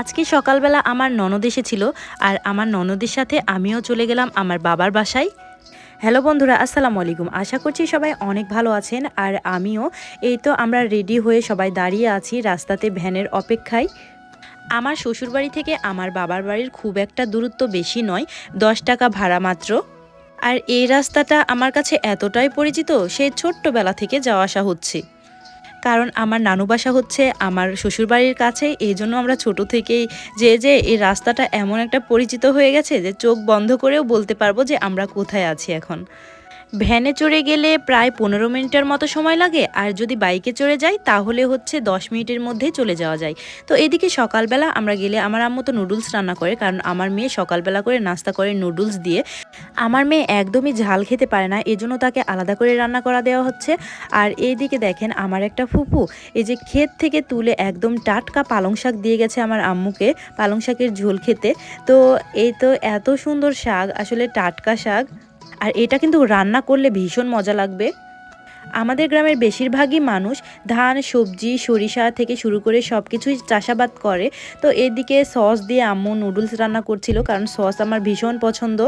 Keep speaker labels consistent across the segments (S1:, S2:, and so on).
S1: আজকে সকালবেলা আমার ননদ এসেছিল আর আমার ননদের সাথে আমিও চলে গেলাম আমার বাবার বাসায়। হ্যালো বন্ধুরা, আসসালামু আলাইকুম। আশা করছি সবাই অনেক ভালো আছেন আর আমিও। এই তো আমরা রেডি হয়ে সবাই দাঁড়িয়ে আছি রাস্তাতে ভ্যানের অপেক্ষায়। আমার শ্বশুরবাড়ি থেকে আমার বাবার বাড়ির খুব একটা দূরত্ব বেশি নয়, দশ টাকা ভাড়া মাত্র। আর এই রাস্তাটা আমার কাছে এতটাই পরিচিত, সে ছোট্টবেলা থেকে যাওয়া আসা হচ্ছে। কারণ আমার নানু বাসা হচ্ছে আমার শ্বশুরবাড়ির কাছে, এই জন্য আমরা ছোট থেকেই যে যে এই রাস্তাটা এমন একটা পরিচিত হয়ে গেছে যে চোখ বন্ধ করেও বলতে পারব যে আমরা কোথায় আছি এখন। ভ্যানে চড়ে গেলে প্রায় পনেরো মিনিটের মতো সময় লাগে, আর যদি বাইকে চড়ে যাই তাহলে হচ্ছে দশ মিনিটের মধ্যে চলে যাওয়া যায়। তো এদিকে সকালবেলা আমরা গেলে আমার আম্মু তো নুডলস রান্না করে, কারণ আমার মেয়ে সকালবেলা করে নাস্তা করে নুডলস দিয়ে। আমার মেয়ে একদমই ঝাল খেতে পারে না, এজন্য তাকে আলাদা করে রান্না করা দেওয়া হচ্ছে। আর এইদিকে দেখেন আমার একটা ফুপু, এই যে ক্ষেত থেকে তুলে একদম টাটকা পালং শাক দিয়ে গেছে আমার আম্মুকে, পালং শাকের ঝোল খেতে। তো এই তো এত সুন্দর শাক, আসলে টাটকা শাক। আর এটা কিন্তু রান্না করলে ভীষণ মজা লাগবে। আমাদের গ্রামের বেশিরভাগই মানুষ ধান, সবজি, সরিষা থেকে শুরু করে সব কিছুই চাষাবাদ করে। তো এদিকে সস দিয়ে আম্মু নুডলস রান্না করছিল কারণ সস আমার ভীষণ পছন্দ।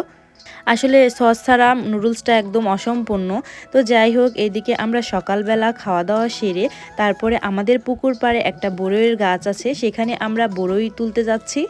S1: আসলে সস ছাড়া নুডলসটা একদম অসম্পূর্ণ। তো যাই হোক, এদিকে আমরা সকালবেলা খাওয়া দাওয়া সেরে তারপরে আমাদের পুকুর পাড়ে একটা বড়ইয়ের গাছ আছে, সেখানে আমরা বড়ই তুলতে যাচ্ছি।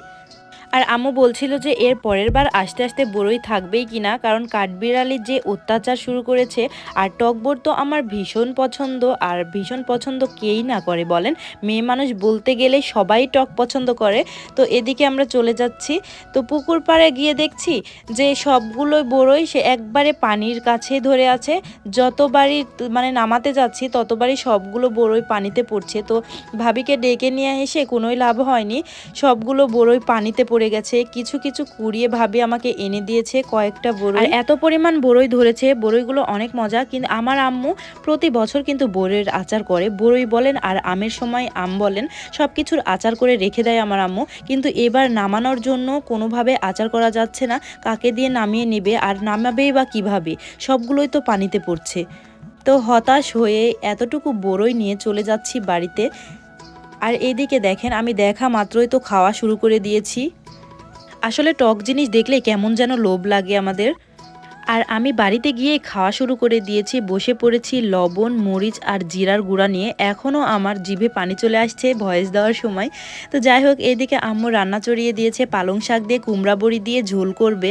S1: আর আম্মু বলছিল যে এর পরের বার আস্তে আস্তে বড়ই থাকবেই কিনা, কারণ কাঠবিড়ালির যে অত্যাচার শুরু করেছে, আর টকবর তো আমার ভীষণ পছন্দ, আর ভীষণ পছন্দ কেই না করে বলেন? মেয়ে মানুষ বলতে গেলে সবাই টক পছন্দ করে। তো এদিকে আমরা চলে যাচ্ছি। তো পুকুর পাড়ে গিয়ে দেখছি যে সবগুলোই বড়ই, সে একবারে পানির কাছে ধরে আছে। যতবারই মানে নামাতে যাচ্ছি, ততবারই সবগুলো বড়ই পানিতে পড়ছে। তো ভাবিকে ডেকে নিয়ে এসে কোনোই লাভ হয়নি। সবগুলো বড়ই পানিতে পড়ে গেছে, কিছু কিছু কুড়িয়ে ভাবি আমাকে এনে দিয়েছে, কয়েকটা বড়ই আর এত পরিমাণ বড়ই ধরেছে বড়ইগুলো অনেক মজা, কিন্তু আমার আম্মু প্রতি বছর কিন্তু বড়ইয়ের আচার করে। বড়ই বলেন আর আমের সময় আম বলেন সব কিছুর আচার করে রেখে দেয় আমার আম্মু। কিন্তু এবার নামানোর জন্য কোনোভাবে আচার করা যাচ্ছে না, কাকে দিয়ে নামিয়ে নেবে আর নামাবেই বা কীভাবে? সবগুলোই তো পানিতে পড়ছে। তো হতাশ হয়ে এতটুকু বড়ই নিয়ে চলে যাচ্ছি বাড়িতে। আর এদিকে দেখেন, আমি দেখা মাত্রই তো খাওয়া শুরু করে দিয়েছি। আসলে টক জিনিস দেখলে কেমন যেন লোভ লাগে আমাদের। আর আমি বাড়িতে গিয়ে খাওয়া শুরু করে দিয়েছি, বসে পড়েছি লবণ, মরিচ আর জিরার গুঁড়া নিয়ে। এখনও আমার জিভে পানি চলে আসছে ভয়েস দেওয়ার সময়। তো যাই হোক, এদিকে আম্মু রান্না চড়িয়ে দিয়েছে, পালং শাক দিয়ে কুমড়া বড়ি দিয়ে ঝোল করবে।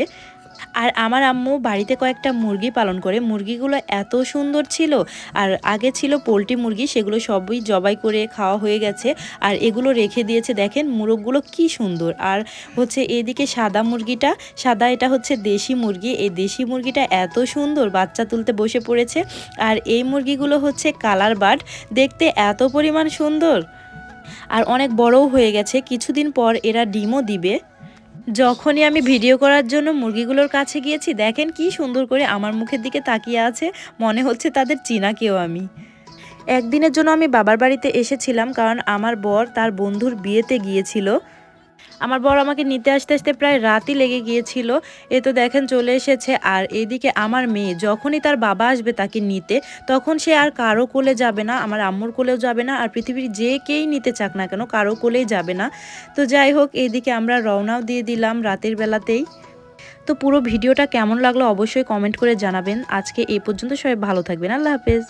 S1: আর আমার আম্মু বাড়িতে কয়েকটা মুরগি পালন করে। মুরগিগুলো এত সুন্দর ছিল। আর আগে ছিল পোলট্রি মুরগি, সেগুলো সবই জবাই করে খাওয়া হয়ে গেছে। আর এগুলো রেখে দিয়েছে, দেখেন মুরগগুলো কি সুন্দর। আর হচ্ছে এদিকে সাদা মুরগিটা, সাদা এটা হচ্ছে দেশি মুরগি। এই দেশি মুরগিটা এত সুন্দর, বাচ্চা তুলতে বসে পড়েছে। আর এই মুরগিগুলো হচ্ছে কালার বার্ড, দেখতে এত পরিমাণ সুন্দর। আর অনেক বড়ও হয়ে গেছে। কিছুদিন পর এরা ডিমও দিবে। যখনই আমি ভিডিও করার জন্য মুরগিগুলোর কাছে গিয়েছি, দেখেন কি সুন্দর করে আমার মুখের দিকে তাকিয়ে আছে, মনে হচ্ছে তাদের চিনা কেউ আমি। একদিনের জন্য আমি বাবার বাড়িতে এসেছিলাম, কারণ আমার বর তার বন্ধুর বিয়েতে গিয়েছিল। আমার বর আমাকে নিতে আসতে আসতে প্রায় রাতই লেগে গিয়েছিল। এ তো দেখেন চলে এসেছে। আর এদিকে আমার মেয়ে, যখনই তার বাবা আসবে তাকে নিতে, তখন সে আর কারও কোলে যাবে না, আমার আম্মুর কোলেও যাবে না, আর পৃথিবীর যে কেই নিতে চাক না কেন, কারও কোলেই যাবে না। তো যাই হোক, এদিকে আমরা রওনাও দিয়ে দিলাম রাতের বেলাতেই। তো পুরো ভিডিওটা কেমন লাগল অবশ্যই কমেন্ট করে জানাবেন। আজকে এই পর্যন্ত সবাই ভালো থাকবেন। আল্লাহ হাফেজ।